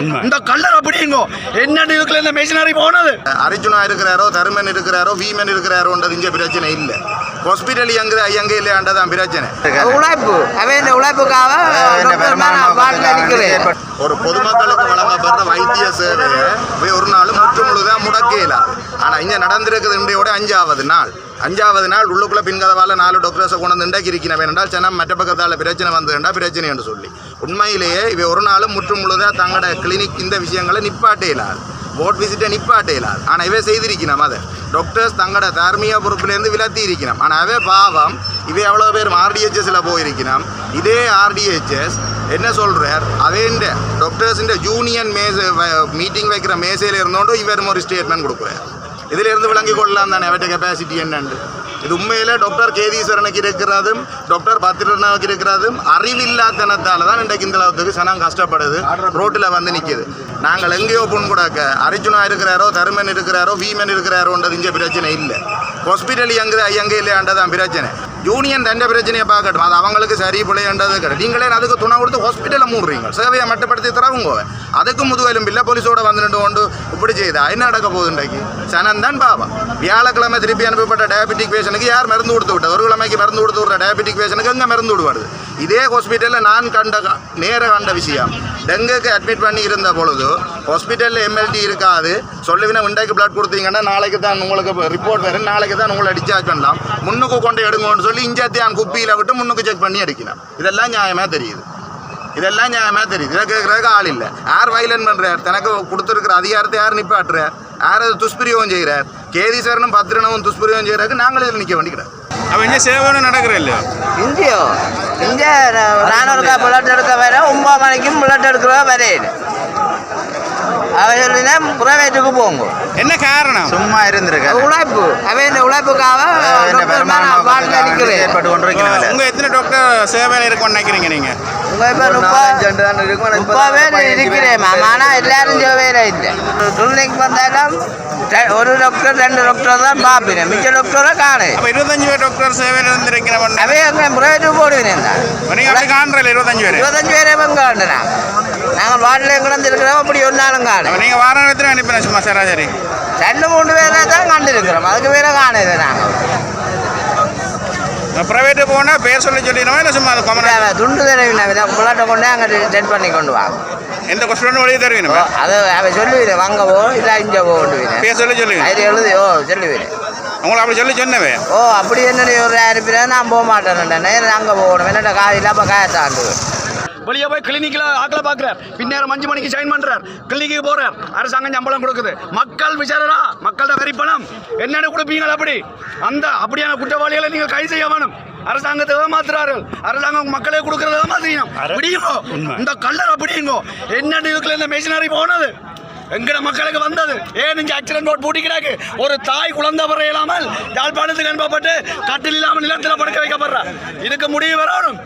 இந்த கல்லர் அப்படிங்கோ என்ன இதுக்குள்ள இந்த மிஷினரி போனது? அர்ஜுனா இருக்கிறாரோ தருமன் இருக்கிறாரோ வீமன் இருக்கிறாரோன்றது இங்கே பிரச்சனை இல்லை. ஹாஸ்பிட்டல் எங்க எங்க இல்லையாண்டதான் பிரச்சனை. உழைப்பு. அவன் உழைப்புக்காக ஒரு பொதுமக்களுக்கு வழங்கப்படுற வைத்திய சேவையை போய் ஒரு நாள் முற்று முழுதாக முடக்கல. ஆனால் இங்கே நடந்திருக்கிறது இன்றையோட அஞ்சாவது நாள். அஞ்சாவது நாள் உள்ளுக்குள்ள பின்கதவால நாலு டாக்டர்ஸை கொண்டு வந்து இண்டாக்கி என்றால் வேண்டால் மற்ற பக்கத்தால் பிரச்சனை வந்ததுண்டா பிரச்சனை என்று சொல்லி. உண்மையிலேயே இவை ஒரு நாளும் முற்று முழுதாக தங்களோட கிளினிக் இந்த விஷயங்களை நிப்பாட்டே இல்லாது போட் விசிட்டை நிப்பாட்டே இல்லாது ஆனால் இவை செய்திருக்கணும் அதை. டாக்டர்ஸ் தங்களோட தார்மீக பொறுப்புலேருந்து விலத்தி இருக்கணும் ஆனால் அவை பாவம். இவை எவ்வளோ பேர் ஆர்டிஹெச்எஸில் போயிருக்கணும் இதே ஆர்டிஹெச்எஸ் என்ன சொல்கிறார் அதேண்ட டாக்டர்ஸிൻ്റെ ஜூனியன் மேச மீட்டிங் வைக்கிற மேசையில் இருந்தோண்டு இவரும் ஒரு ஸ்டேட்மெண்ட் கொடுக்குறார். இதுல இருந்து விளங்கி கொள்ளலாம் தானே அவற்றை கெப்பாசிட்டி என்னன்னு. இது உண்மையில் டாக்டர் கேதீஸ்வரனுக்கு இருக்கிறதும் டாக்டர் பத்திரனுக்கு இருக்கிறதும் அறிவில்லாதனத்தால தான் இன்றைக்கு இந்த அளவுக்கு சனம் கஷ்டப்படுது ரோட்டில் வந்து நிற்கிது நாங்கள் எங்கேயோ பொண்ணு கூடாக்க அர்ஜுனா இருக்கிறாரோ தருமன் இருக்கிறாரோ வீமன் இருக்கிறாரோன்றது இங்கே பிரச்சனை இல்லை. ஹாஸ்பிட்டல் எங்கே எங்கே இல்லையாண்டதான் பிரச்சனை. யூனியன் தண்ட பிரச்சனையை பார்க்கட்டும் அது அவங்களுக்கு சரி பிள்ளைன்றது கிடையாது நீங்களே அதுக்கு துணை கொடுத்து ஹாஸ்பிட்டலில் மூடுறீங்க சேவையை மட்டுப்படுத்தி தரவுங்க அதுக்கு முதுகெலும் இல்லை போலீஸோட வந்துட்டு கொண்டு இப்படி செய்தா என்ன நடக்க போகுது இன்றைக்கு சனம் தான் பாபா வியாழக்கிழமை திருப்பி அனுப்பப்பட்ட டயபெட்டிக் பேஷனுக்கு யார் மருந்து கொடுத்து விட்டது ஒரு கிழமைக்கு மருந்து கொடுத்து விட்ற டயபெட்டிக் பேஷனுக்கு எங்கே மருந்து விடுவாரு இதே ஹாஸ்பிட்டலில் நான் கண்ட நேர கண்ட விஷயம் டெங்குக்கு அட்மிட் பண்ணி இருந்த பொழுது ஹாஸ்பிட்டலில் எம்எல்டி இருக்காது. சொல்லுவினா இன்றைக்கு பிளட் கொடுத்தீங்கன்னா நாளைக்கு தான் உங்களுக்கு ரிப்போர்ட் வரும். நாளைக்கு தான் உங்களை டிஸ்சார்ஜ் பண்ணலாம். முன்னுக்கு கொண்டு எடுங்கன்னு சொல்லி இஞ்சத்தியான் குப்பியில் விட்டு முன்னுக்கு செக் பண்ணி அடிக்கலாம். இதெல்லாம் நியாயமாக தெரியுது. இதெல்லாம் நியாயமாக தெரியுது. இதை கேட்குறதுக்கு ஆள் இல்லை. யார் வயலன் பண்ணுறார் தனக்கு கொடுத்துருக்குற அதிகாரத்தை யார் நிப்பாட்டுறார் யார் அது துஷ்பிரயோகம் செய்கிறார்? கேதீஸ்வரனும் பத்திரனும் துஷ்பிரயோகம் செய்கிறாருக்கு நாங்கள் இதில் நிற்க வேண்டிக்கிறோம் அப்ப இங்க சேவை நடக்கிறல்ல இந்தியோ இங்கே நானூறுக்கா புல்லட் எடுக்க வர ஒன்பது மணிக்கும் புல்லட் எடுக்கிற வரையில் அவன் சொல்லினா பிரைவேட்டுக்கு போங்க என்ன காரணம் சும்மா இருந்திருக்க உழைப்பு அவன் உழைப்புக்காக ஏற்பட்டு கொண்டிருக்கிறேன் உங்க எத்தனை டாக்டர் சேவையில் இருக்கும்னு நினைக்கிறீங்க நீங்க உங்க இப்ப முப்பது முப்பது பேர் இருக்கிறேன் ஆனால் எல்லாரும் வேலை இல்லை கிளினிக் வந்தாலும் ஒரு டாக்டர் ரெண்டு டாக்டர் தான் பார்ப்பேன் மிச்ச டாக்டரை காணு இருபத்தஞ்சு பேர் டாக்டர் சேவையில் இருந்திருக்கிறவன் அவே அங்கே பிரைவேட்டு போடுவேன் தான் நீங்க அப்படி காண்றல இருபத்தஞ்சு பேர் இருபத்தஞ்சு பேரே பங்கு காண்டு நாங்கள் வார்டில் கிடந்திருக்கிறோம் அப்படி ஒன்றாலும் காணு அப்ப நீங்க வாரம் எத்தனை அனுப்பின சும்மா சராசரி. ரெண்டு மூணு பேரை தான் கண்டிருக்கிறோம். அதுக்கு பேரை காணுது நாங்கள் பிரைவேட்டு போனா பேர் சொல்லி சொல்லிடுவோம் இல்லை சும்மா அது காமனா துண்டு தடவினா புள்ளாட்டை கொண்டு அங்கே செட் பண்ணி கொண்டு வாங்க எந்த கொஸ்டின் வழியே தருவீங்க அது அவன் சொல்லுவீர் வாங்கவோ இல்லை இங்கே போண்டுவீங்க பேர் சொல்லி சொல்லுவீங்க. அது ஓ சொல்லுவீர் உங்களை அப்படி சொல்லி சொன்னவே? ஓ அப்படி என்ன ஒரு அனுப்பினா நான் போக மாட்டேன் அங்கே போகணும். என்னட்ட காய் இல்லாமல் காயத்தாண்டு. வெளியே போய் கிளினிக்கில் ஆக்களை பார்க்குறார். பின்னேரம் அஞ்சு மணிக்கு சைன் பண்ணுறார் கிளினிக்கு போறார். அரசாங்கம் சம்பளம் கொடுக்குது. மக்கள் விசாரா மக்கள்கிட்ட வரி பணம் என்னென்ன கொடுப்பீங்க அப்படி? அந்த அப்படியான குற்றவாளிகளை நீங்கள் கைது செய்ய வேணும். அரசாங்கத்தை ஏமாத்துறார்கள். அரசாங்கம் மக்களே கொடுக்கறத ஏமாத்துறீங்க. பிடிங்கோ. இந்த கல்லர் அப்படிங்கோ என்ன இதுக்குள்ள இந்த மிஷினரி போனது? எங்கட மக்களுக்கு வந்தது? ஏன் இங்க ஆக்சிடென்ட் ரோட் பூட்டி கிடக்கு? ஒரு தாய் குழந்தை வர இல்லாமல் யாழ்ப்பாணத்துக்கு அனுப்பப்பட்டு கட்டில் இல்லாமல் நிலத்தில் படுக்க வைக்கப்படுறா. இதுக்கு முடிவு வரணும்.